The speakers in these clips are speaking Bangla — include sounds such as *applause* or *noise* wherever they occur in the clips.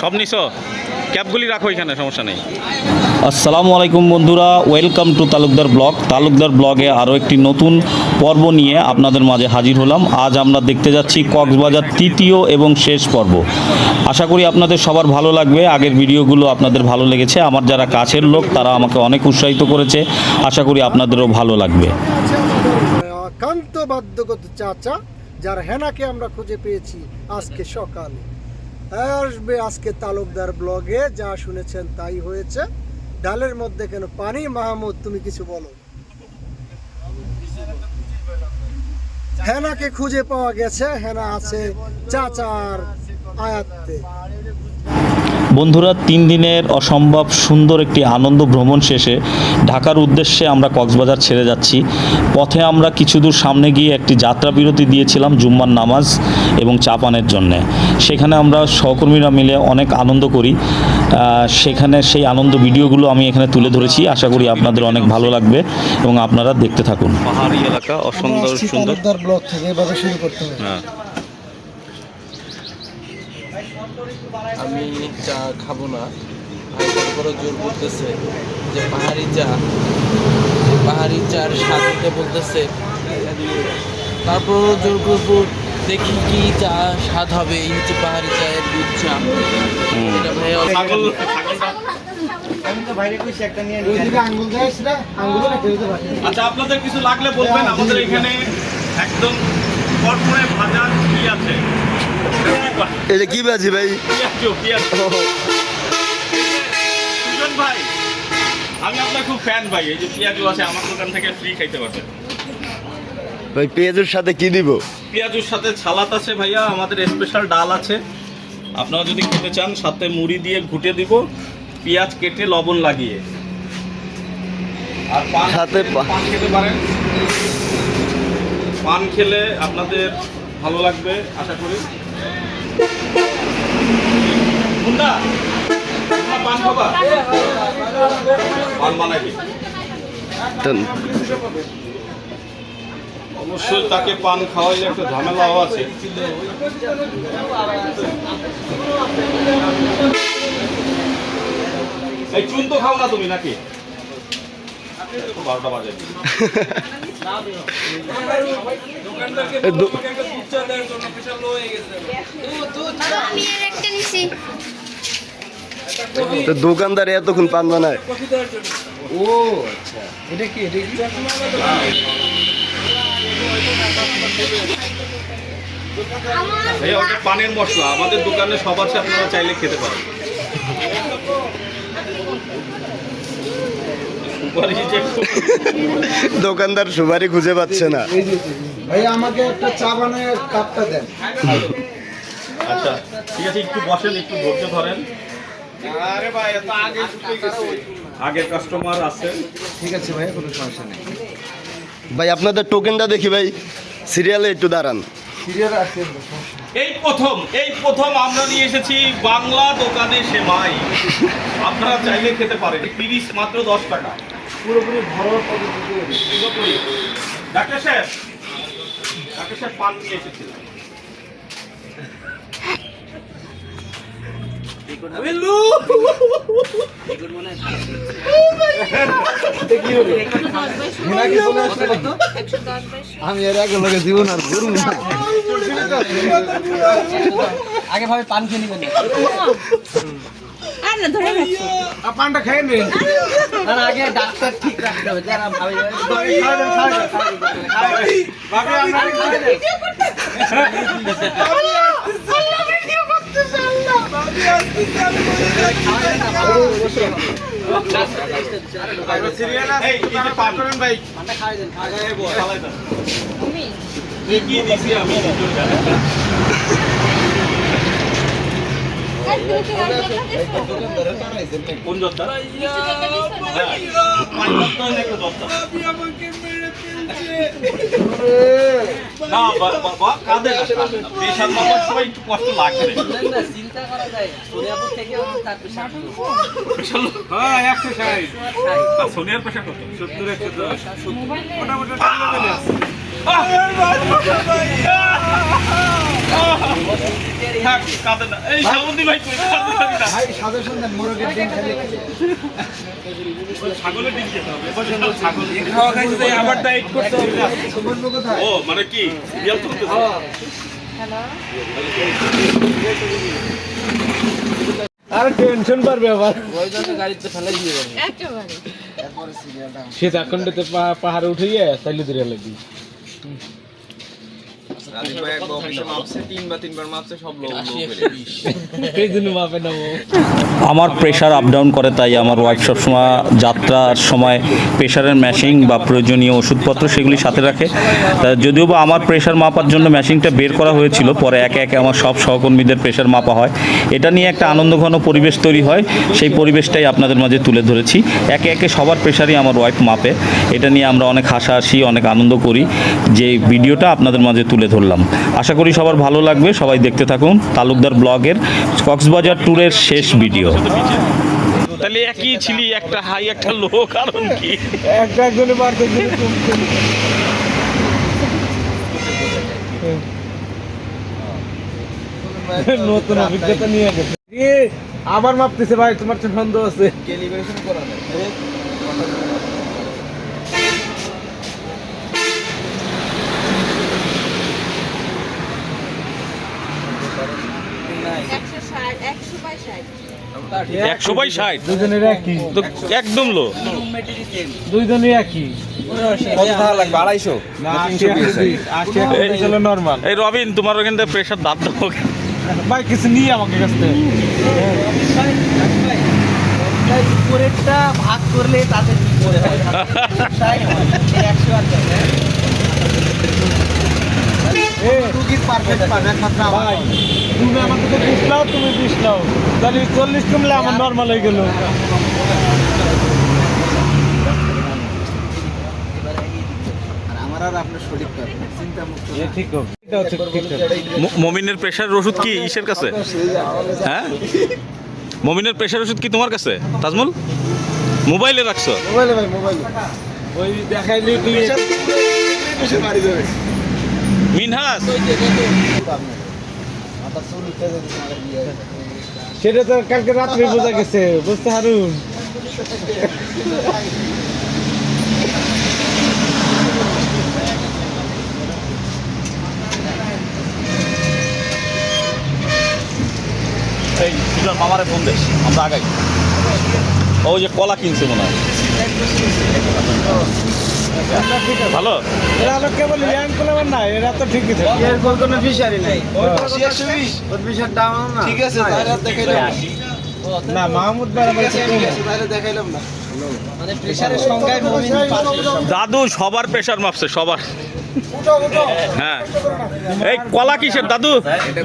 সব নিছো? ক্যাবগুলি রাখো এখানে সমস্যা নেই। আসসালামু আলাইকুম বন্ধুরা welcome to Talukdar blog. Talukdar ব্লগে আরও একটি নতুন পর্ব নিয়ে আপনাদের মাঝে হাজির হলাম। আজ আমরা দেখতে যাচ্ছি কক্সবাজার তৃতীয় এবং শেষ পর্ব। আশা করি আপনাদের সবার ভালো লাগবে। আগের ভিডিওগুলো আপনাদের ভালো লেগেছে। আমার যারা কাছের লোক তারা আমাকে অনেক উৎসাহিত করেছে। আশা করি আপনাদেরও ভালো লাগবে। একান্ত বাধ্যগত চাচা যার হেনাকে আমরা খুঁজে পেয়েছি আজকে সকালে। আসবে আজকে তালুকদার ব্লগে, যা শুনেছেন তাই হয়েছে। ডালের মধ্যে কেন পানি? মাহমুদ, তুমি কিছু বলো। হেনাকে খুঁজে পাওয়া গেছে, হেনা আছে চাচার আয়াত্তে বন্ধুরা তিন দিনের অসম্ভব সুন্দর একটি আনন্দ ভ্রমণ শেষে ঢাকার উদ্দেশ্যে আমরা কক্সবাজার ছেড়ে যাচ্ছি। পথে আমরা কিছু দূর সামনে গিয়ে একটি যাত্রা বিরতি দিয়েছিলাম জুম্মার নামাজ এবং চা পানের জন্যে। সেখানে আমরা সহকর্মীরা মিলে অনেক আনন্দ করি। সেখানে সেই আনন্দ ভিডিওগুলো আমি এখানে তুলে ধরেছি। আশা করি আপনাদের অনেক ভালো লাগবে এবং আপনারা দেখতে থাকুন। পাহাড়ি এলাকা অসুন্দর সুন্দর। ব্লগ থেকে এভাবে শুরু করতে হবে। আমি চা খাব না। ভাই তারপরে জোর করতেছে যে পাহাড়ি চা। পাহাড়ি চার স্বাদ নিতে বলতেছে তারপরও জোর করব দেখি কি চা স্বাদ হবে এই হচ্ছে পাহাড়ি চায়ের দুধ চা। এটা ভাই আচ্ছা আপনাদের কিছু লাগলে বলবেন? আমাদের এখানে একদম ভাজা কি আছে? এটা কি বাজি ভাই? পিয়াজু ভাই আমি আপনার খুব ফ্যান ভাই এই যে পিয়াজু আছে আমার দোকান থেকে ফ্রি খাইতে পারবেন। ভাই পেঁয়াজের সাথে কি দিব? পেঁয়াজুর সাথে ছালাত আছে ভাইয়া আমাদের স্পেশাল ডাল আছে। আপনারা যদি খেতে চান সাথে মুড়ি দিয়ে ঘুটে দিব পেঁয়াজ কেটে লবণ লাগিয়ে। আর পান সাথে পান খেতে পারেন। পান খেলে আপনাদের ভালো লাগবে আশা করি। অবশ্যই তাকে পান খাওয়াইলে একটু ঝামেলাও আছে। এই চুন তো খাও না তুমি নাকি? বারোটা বাজে। এ দো- আমি এর একটা নিছি তো দোকানদার এতক্ষণ পান বানায় এই ওটা পানের মশলা। আমাদের দোকানে সব আছে আপনারা চাইলে খেতে পারেন। দোকানদার সুপারি খুঁজে পাচ্ছে না। ভাই আমাকে একটা চা বানায় কাপটা দেন। আচ্ছা ঠিক আছে একটু বসেন একটু ধৈর্য ধরেন। আগের কাস্টমার আছেন ঠিক আছে ভাই কোনো সমস্যা নেই। ভাই আপনাদের টোকেনটা দেখি ভাই। সিরিয়ালে একটু দাঁড়ান। সিরিয়াল আছে এই প্রথম এই প্রথম আমরা নিয়ে এসেছি বাংলা দোকানে সেমাই। আপনারা চাইলে খেতে পারেন তিরিশ মাত্র দশ টাকা। পুরোপুরি পুরোপুরি। ডাক্তার সাহেব পান নিয়ে চলে আসলো আমি এর আগে লোকে জীবন আর ঘুরবো আগে ভাবে পান খেয়ে নিবেন না ধরে রাখো। পানটা খেয়ে নিন আর আগে ডাক্তার ঠিক রাখতে হবে যারা ভাবে আমি? না বা- বা- বা- কাঁদে না, কাঁদে না। প্রেশার একটু তার পেশা সোনিয়ার প্রেশার কত সত্তর একশো দশ মোটামুটি মানে কি? আর টেনশন পারবে আবার। গাড়িতে ফেলে দিয়ে সে চাকন্ডতে পাহাড়ে উঠে গিয়ে তাইলে Tú. ধরে আমার প্রেশার আপ ডাউন করে তাই আমার ওয়াইফ সবসময় যাত্রার সময় প্রেশারের ম্যাশিং বা প্রয়োজনীয় ওষুধপত্র সেগুলি সাথে রাখে। তা যদিও বা আমার প্রেশার মাপার জন্য মেশিনটা বের করা হয়েছিল পরে একে একে আমার সব সহকর্মীদের প্রেশার মাপা হয়। এটা নিয়ে একটা আনন্দঘন পরিবেশ তৈরি হয় সেই পরিবেশটাই আপনাদের মাঝে তুলে ধরেছি। একে একে সবার প্রেশারই আমার ওয়াইফ মাপে। এটা নিয়ে আমরা অনেক হাসাহাসি অনেক আনন্দ করি। যে ভিডিওটা আপনাদের মাঝে তুলে ধরলাম আশা করি সবার ভালো লাগবে। সবাই দেখতে থাকুন তালুকদার ব্লগের কক্সবাজার ট্যুরের শেষ ভিডিও। তাহলে একই ছিলি একটা হাই একটা লো কারণ কি? একটা একজনে বাড়তে একজনে কমছে নতুন অভিজ্ঞতা নিয়ে গেছে। আবার মাপতেছে ভাই তোমার তো সন্দেহ আছে। একশো ষাট একশো বাই ষাট। দুজনের একই। একদম লো। দুইজনই একই। আড়াইশো? এই রবিন তোমার ওখান থেকে প্রেশার দাঁত দেবো ভাই কিছু নিয়ে আমাকে কাছ থেকে। উপরেরটা ভাগ করলে তাদের কি করে হয়? *laughs* একশো আর এ, পারফেক্ট পাবে একমাত্র আমার তুমি আমার থেকে বিশ নাও তুমি বিশ নাও তাহলে চল্লিশ কমলে আমার নর্মাল হয়ে গেল মমিনের প্রেশারের ওষুধ কি ইসের কাছে? হ্যাঁ? মমিনের প্রেশার ওষুধ কি তোমার কাছে তাজমুল? মোবাইলে রাখছো? মোবাইলে ভাই মোবাইলে। ওই দেখাইলি মিনহাস। সেটা তো কালকে রাত্রে বোঝা গেছে বুঝতে হারুন। এই সুজার মামারে ফোন দেশ আমরা আগাই। ও যে কলা কিনছে মনে হয়। ভালো? এরা হলো কেবল ইয়াং না এরা তো ঠিকই থাকে। এর কোনো ফিশারি নাই। ওর ফিশার দাম না। ঠিক আছে তাহলে দেখাইলাম না। মাহমুদ দেখাইলাম না। মানে প্রেসারের সংখ্যায় দাদু সবার প্রেশার মাপছে সবার। হ্যাঁ। এই কলা কিসের দাদু? এটা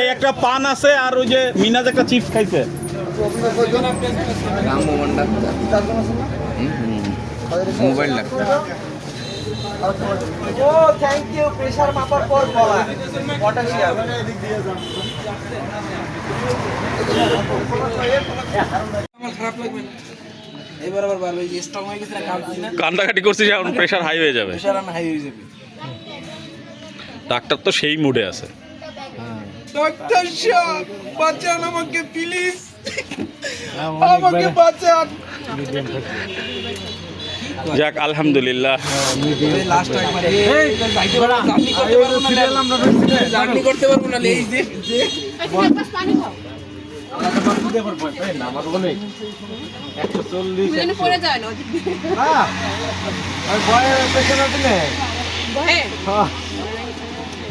এই একটা পান আছে আর ওই যে মিনাজ একটা চিপস খাইছে। মোবাইল ডাক্তার ও থ্যাংক ইউ প্রেসার মাপার পর বলা। পটাশিয়াম। এবার আবার বাড়বে স্ট্রং হয়ে গেছে না কাঁদছি না কান্দাকাটি করছিস এখন প্রেশার হাই হয়ে যাবে। প্রেশার হাই হয়ে যাবে। ডাক্তার তো সেই মুডে আছে। ডাক্তার সাহেব বাঁচান আমাকে প্লিজ আমাকে বাঁচান। যাক আলহামদুলিল্লাহ। লাস্ট একবার এই জার্নি করতে পারব না জার্নি করতে পারব না এই যে পানি খাও আমার বলে একশো চল্লিশ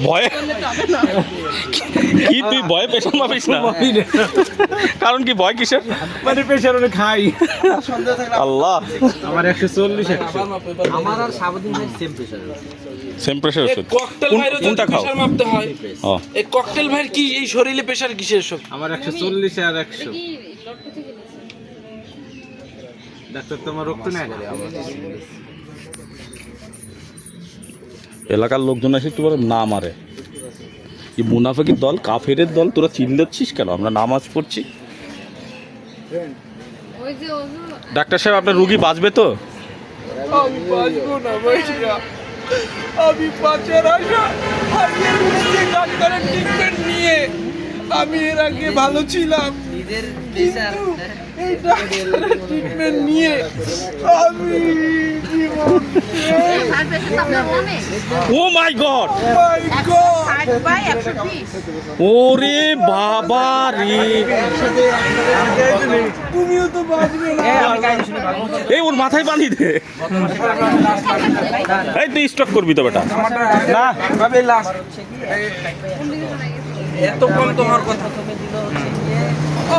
ভয়ে? কি তুই ভয়ে পেশার মাপিস না? কারণ কি ভয় কিসের? মানে পেছনে অনেক খাই। আল্লাহ। আমার একশো চল্লিশ আমার আর সাবধান সেম প্রেসার সেম প্রেশার ওষুধ ককটেল কোনটা খাও? প্রেশার মাপতে হয়। এই ককটেল ভাইয়ের কি এই শরীরে প্রেশার কিসের সব? আমার একশো চল্লিশ আর একশো। ডাক্তার তোমার রক্ত নেয় এলাকার লোকজন এসে একটু বলে না মারে। এই মুনাফেকের দল কাফেরের দল তোরা চিল্লাচ্ছিস কেন? আমরা নামাজ পড়ছি। ওই যে ওজু ডাক্তার সাহেব আপনার রুগী বাঁচবে তো? আমি বাঁচবো না ভাইয়া। আমি বাঁচার আশা হারিয়ে ফেলেছি ডাক্তারের ট্রিটমেন্ট নিয়ে। আমি এর আগে ভালো ছিলাম। এই ডাক্তারের ট্রিটমেন্ট নিয়ে আমি ও মাই গড। বিশ ওরে বাবা রে। তুমিও তো এই ওর মাথায় পানি দে। এই তুই স্টক করবি তো বেটা। না ভাবে লাস্ট এত কম তোমার কথা।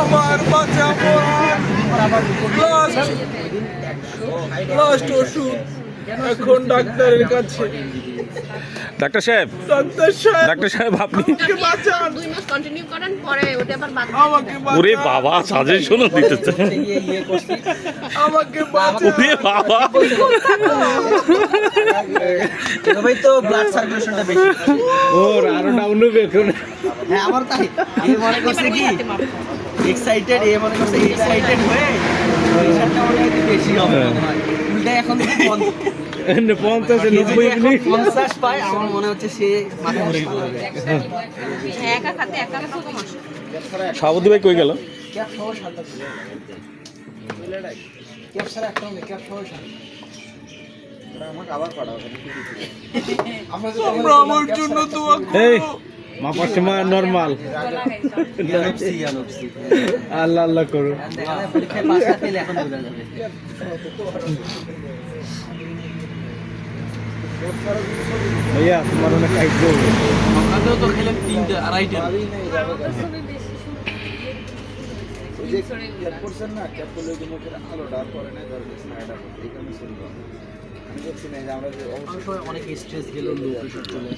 আমার বাঁচাবো। লাস্ট লাস্ট ওষুধ এখন ডাক্তারের কাছে। ডাক্তার সাহেব ডাক্তার সাহেব ডাক্তার সাহেব আপনি বাঁচান। দুই মাস কন্টিনিউ করেন পরে ওটা আবার আমাকে ওরে বাবা সাজেশনও দিতেছে। আমাকে বাঁচান। ওরে বাবা। ভাই তো ব্লাড সার্কুলেশনটা বেশি। ওর আরও ডাউন হবে এখন হ্যাঁ আমার তাই। এ মনে করছে কি এক্সাইটেড এ মনে করছে এক্সাইটেড হয়ে প্রেশারটা মনে হয় বেশি হবে মনে উল্টা এখন পঞ্চ- পঞ্চাশে। নব্বই পঞ্চাশ পায় আমার মনে হচ্ছে সে মাথা ঘুরে একা খাতে একা খাতে ভাই কই গেল? ক্যাপ সহ সাদা ক্যাপ ছাড়া একটা হবে ক্যাপ সহ সাদা তোমরা আমার জন্য দোয়া করো। মাপার সময় নর্মাল আল্লাহ আল্লাহ করো। ভাইয়া তোমার অনেক খাইতে না পেলে এখন বোঝা যাবে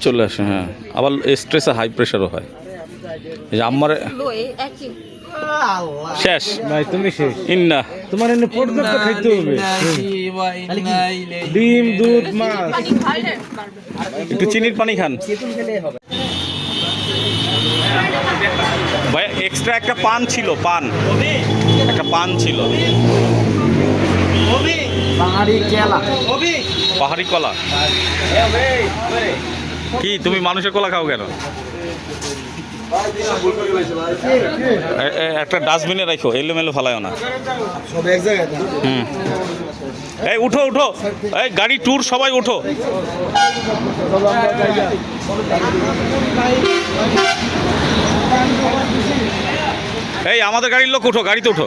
চলে চলে আসে হ্যাঁ। আবার স্ট্রেসে হাই প্রেশারও হয়। যে আমার শেষ। ভাই তুমি শেষ। ইন্না। তোমার খাইতে হবে? ডিম দুধ মাছ? একটু চিনির পানি খান। এক্সট্রা একটা পান ছিল পান। একটা পান ছিল। পাহাড়ি কেলা। পাহাড়ি কলা? কি তুমি মানুষের কলা খাও কেন? একটা ডাস্টবিনে রাখো এলোমেলো ফেলায় না। সব এক জায়গায় হুম। এই উঠো উঠো। এই গাড়ি ট্যুর সবাই উঠো। এই আমাদের গাড়ির লোক উঠো গাড়িতে উঠো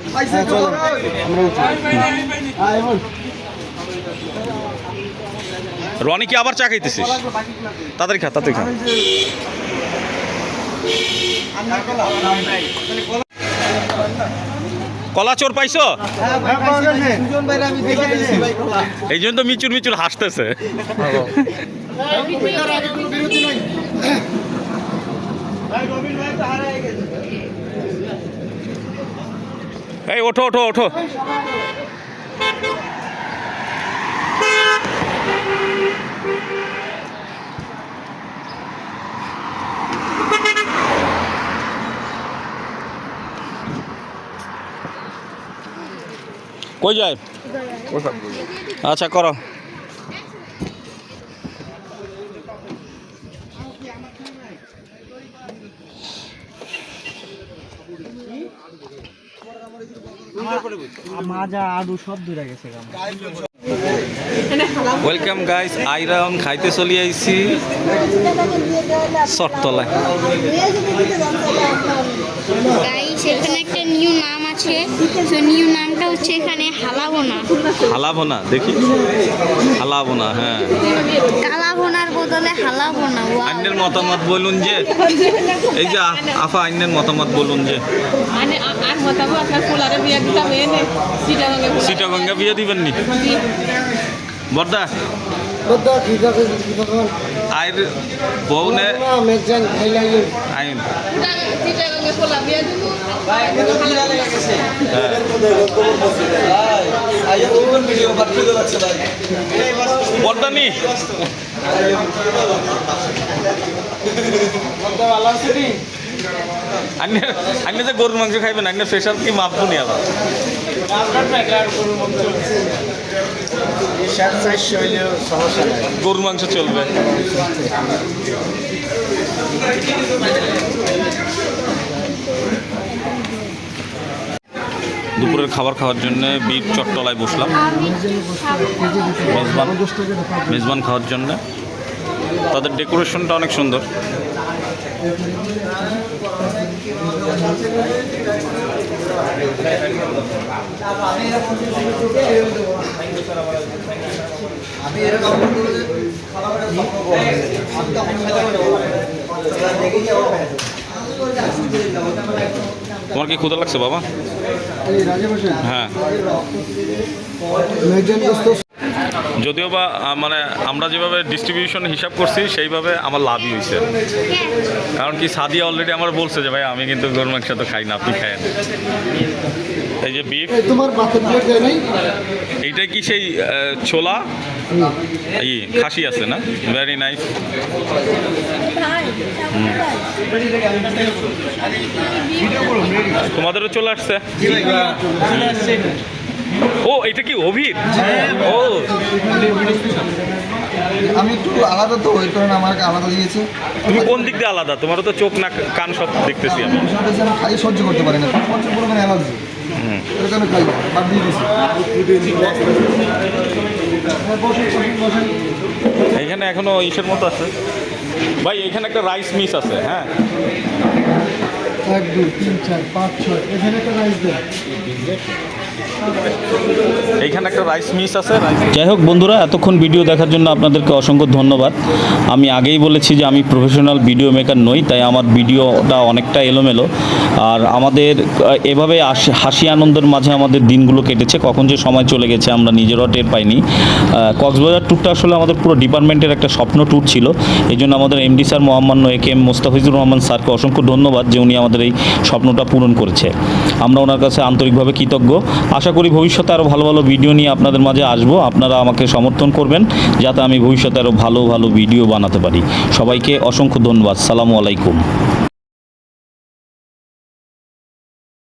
রনি কি আবার চা খাইতেছিস তাড়াতাড়ি খা তাড়াতাড়ি খা কলা চোর পাইছো এই জন্য তো মিচুর মিচুর হাসতেছে এই ওঠো ওঠো ওঠো। কই যায়? আচ্ছা করো। মাজা আলু সব দূরে গেছে ওয়েলকাম গাইস আইরাউন খাইতে চলি আইছি। গাইস এখানে একটা নিউ নাম আছে। তো নিউ নামটা হচ্ছে এখানে হালাবোনা। হালাবো দেখি। হালাবোনা হ্যাঁ। বদলে আইনের মতামত বলুন যে এই যে আফা আইনের মতামত বলুন যে। মানে আর মতামত আপনার ফুলারে বিয়ে দিতাম এনে সিটাগঙ্গে সিটাগঙ্গা বিয়ে দিবেন নি? বর্দা বদ্দা ঠিক আছে ঠিক আছে। আইর বউ নে মেজান খাইলাই আইন। সিটাগঙ্গে ফুলা বিয়ে দিব। বর্দা নি আইনে আইনে যে গরুর মাংস খাইবেন আইনে প্রেশার কি মাপবো নি আবার? গরুর মাংস চলবে। দুপুরের খাবার খাওয়ার জন্য বীর চট্টলায় বসলাম। মেজবান মেজবান খাওয়ার জন্য। তাদের ডেকোরেশনটা অনেক সুন্দর। তোমার কি ক্ষুদা লাগছে বাবা? হ্যাঁ। যদিও বা মানে আমরা যেভাবে ডিস্ট্রিবিউশন হিসাব করছি সেইভাবে আমার লাভই হয়েছে। কারণ কি সাদিয়া অলরেডি আমার বলছে যে ভাই আমি কিন্তু গরু মাংস তো খাই না আপনি খায়েন এই যে বিফ এইটা কি সেই ছোলা? ই খাসি আছে না? ভেরি নাইস তোমাদেরও চলে আসছে। ও এটা কি অভির? ও। আমি একটু আলাদা তো ওই কারণে আমাকে আলাদা দিয়েছে। তুমি কোন দিক দিয়ে আলাদা? তোমারও তো চোখ না কান সব দেখতেছি আমি। খাই সহ্য করতে পারি না। প্রচুর পরিমাণে অ্যালার্জি। এর না। বাদ দিয়ে দিয়েছি। এইখানে এখনও ইসের মতো আছে। ভাই এখানে একটা রাইস মিস আছে হ্যাঁ? এক দুই তিন চার পাঁচ ছয়। এখানে একটা রাইস দেয় এইখানে একটা রাইস মিস আছে যাই হোক বন্ধুরা, এতক্ষণ ভিডিও দেখার জন্য আপনাদেরকে অসংখ্য ধন্যবাদ। আমি আগেই বলেছি যে আমি প্রফেশনাল ভিডিও মেকার নই, তাই আমার ভিডিওটা অনেকটা এলোমেলো। আর আমাদের এভাবে হাসি- আনন্দের মাঝে আমাদের দিনগুলো কেটেছে। কখন যে সময় চলে গেছে আমরা নিজেরাও টের পাইনি। কক্সবাজার ট্যুরটা আসলে আমাদের পুরো ডিপার্টমেন্টের একটা স্বপ্ন ট্যুর ছিল। এই জন্য আমাদের MD sir Mohammad A K M Mostafizur Rahman স্যারকে অসংখ্য ধন্যবাদ যে উনি আমাদের এই স্বপ্নটা পূরণ করেছে। আমরা ওনার কাছে আন্তরিকভাবে কৃতজ্ঞ। আশা করি ভবিষ্যতে আরও ভালো ভালো ভিডিও নিয়ে আপনাদের মাঝে আসব। আপনারা আমাকে সমর্থন করবেন, যাতে আমি ভবিষ্যতে আরও ভালো ভালো ভিডিও বানাতে পারি। সবাইকে অসংখ্য ধন্যবাদ। সালামু আলাইকুম।